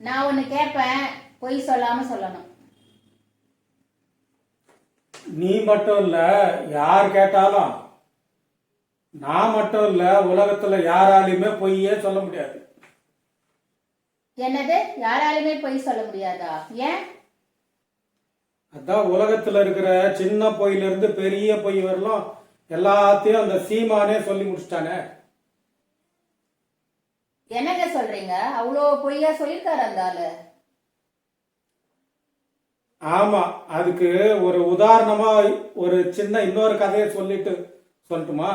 நான் ஒன்று கேட்பேன் பொய் சொல்லாம சொல்லணும். நீ மட்டும் இல்ல யார் கேட்டாலும். நான் மட்டும் இல்ல உலகத்துல யாராலையுமே பொய்யே சொல்ல முடியாது. என்னது? யாராலுமே பொய் சொல்ல முடியாதா? ஏன்? அதான் உலகத்துல இருக்கிற சின்ன பொய்ல இருந்து பெரிய பொய் வரலாம் எல்லாத்தையும் அந்த சீமானே சொல்லி முடிச்சிட்டானே. என்னங்க சொல்றீங்க? அவ்வளோ பொய்யா சொல்லியிருக்காரு அந்த ஆளு. ஆமா அதுக்கு ஒரு உதாரணமா ஒரு சின்ன இன்னொரு கதையை சொல்லிட்டு சொல்லட்டுமா?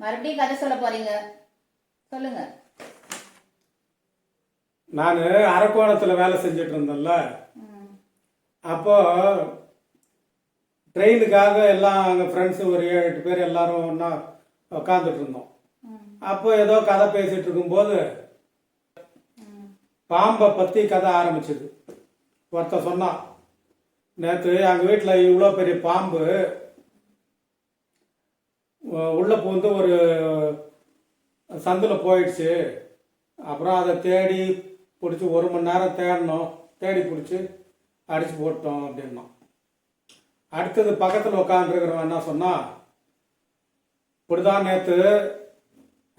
மறுபடியும் கதை சொல்ல போறீங்க. சொல்லுங்க. நான் அரக்கோணத்துல வேலை செஞ்சுட்டு இருந்தேன்ல. அப்போ ட்ரெயினுக்காக எல்லாம் எங்கள் ஃப்ரெண்ட்ஸு ஒரு ஏழு எட்டு பேர் எல்லாரும் ஒன்றா உக்காந்துட்டு இருந்தோம். அப்போ ஏதோ கதை பேசிட்டு இருக்கும்போது பாம்பை பற்றி கதை ஆரம்பிச்சது. ஒருத்தன் சொன்னான் நேற்று எங்கள் வீட்டில் இவ்வளோ பெரிய பாம்பு உள்ளே உள்ள பூந்து ஒரு சந்தில் போயிடுச்சு. அப்புறம் அதை தேடி பிடிச்சி ஒரு மணி நேரம் தேடினோம் தேடி பிடிச்சி அடித்து போட்டோம் அப்படின்னோம் அடுத்தது பக்கத்தில் உட்காந்துருக்கிறவன் என்ன சொன்னான் இப்படிதான் நேற்று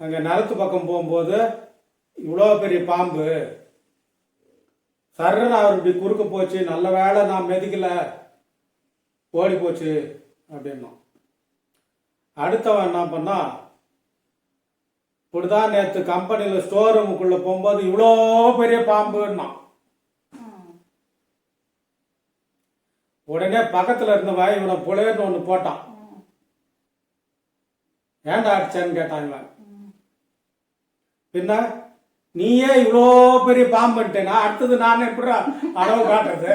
அங்கே நிலத்து பக்கம் போகும்போது இவ்வளோ பெரிய பாம்பு சர்ன்னு அவர் இப்படி குறுக்க போச்சு நல்ல வேளை நான் மெதிக்கல ஓடி போச்சு அப்படின்னோம் அடுத்தவன் என்ன பண்ணா இப்படிதான் நேற்று கம்பெனியில் ஸ்டோர் ரூமுக்குள்ளே போகும்போது இவ்வளோ பெரிய பாம்புன்னான். உடனே பக்கத்தில் இருந்தவன் இவனை புலையர்னு ஒன்று போட்டான். ஏன்டா அடிச்சேன்னு கேட்டான் இவன். பின்ன நீயே இவ்வளோ பெரிய பாம்புன்ட்டேனா அடுத்தது நான் எப்படி அளவு காட்டுறது?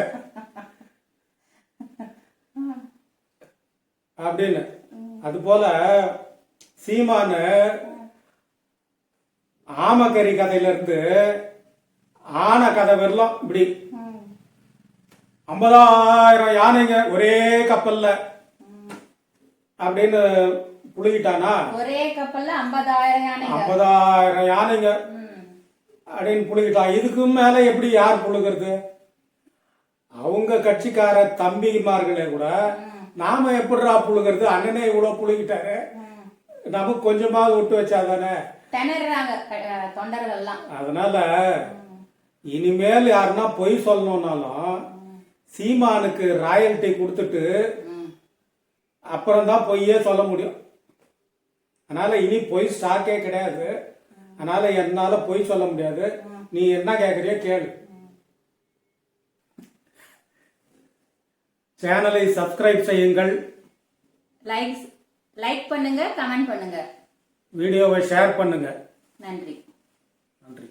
அப்படின்னு. அது போல சீமானு ஆமக்கறி கதையில இருந்து கதை வரலாம் இப்படி. ஐம்பதாயிரம் யானைங்க ஒரே கப்பல்ல. அப்படின்னு புழுகிட்டானா ஒரே கப்பல்ல ஐம்பதாயிரம் யானைங்க. ஐம்பதாயிரம் யானைங்க. அப்படின்னு புழுகிட்டான் இதுக்கும் மேல எப்படி யார் புழுகிறது அவங்க கட்சிக்கார தம்பிமார்களே கூட நாம எப்படிடா புழுகிறது அண்ணனே இவ்வளவு புழுகிட்டாரு. நமக்கு கொஞ்சமாவது விட்டு அஹ், தொண்டர்கள்லாம். அதனால இனிமேல் யாருன்னா பொய் சொல்லணும்னாலும் சீமானுக்கு ராயல்ட்டி கொடுத்துட்டு. அப்புறம் தான் பொய்யே சொல்ல முடியும். அதனால இனி பொய் ஸ்டாக்கே கிடையாது. அதனால என்னால பொய் சொல்ல முடியாது. நீ என்ன கேட்குறியோ கேளு. சேனலை சப்ஸ்கிரைப் செய்யுங்கள். லைக்ஸ் லைக் பண்ணுங்க கமெண்ட் பண்ணுங்க. வீடியோவை ஷேர் பண்ணுங்க. நன்றி. நன்றி.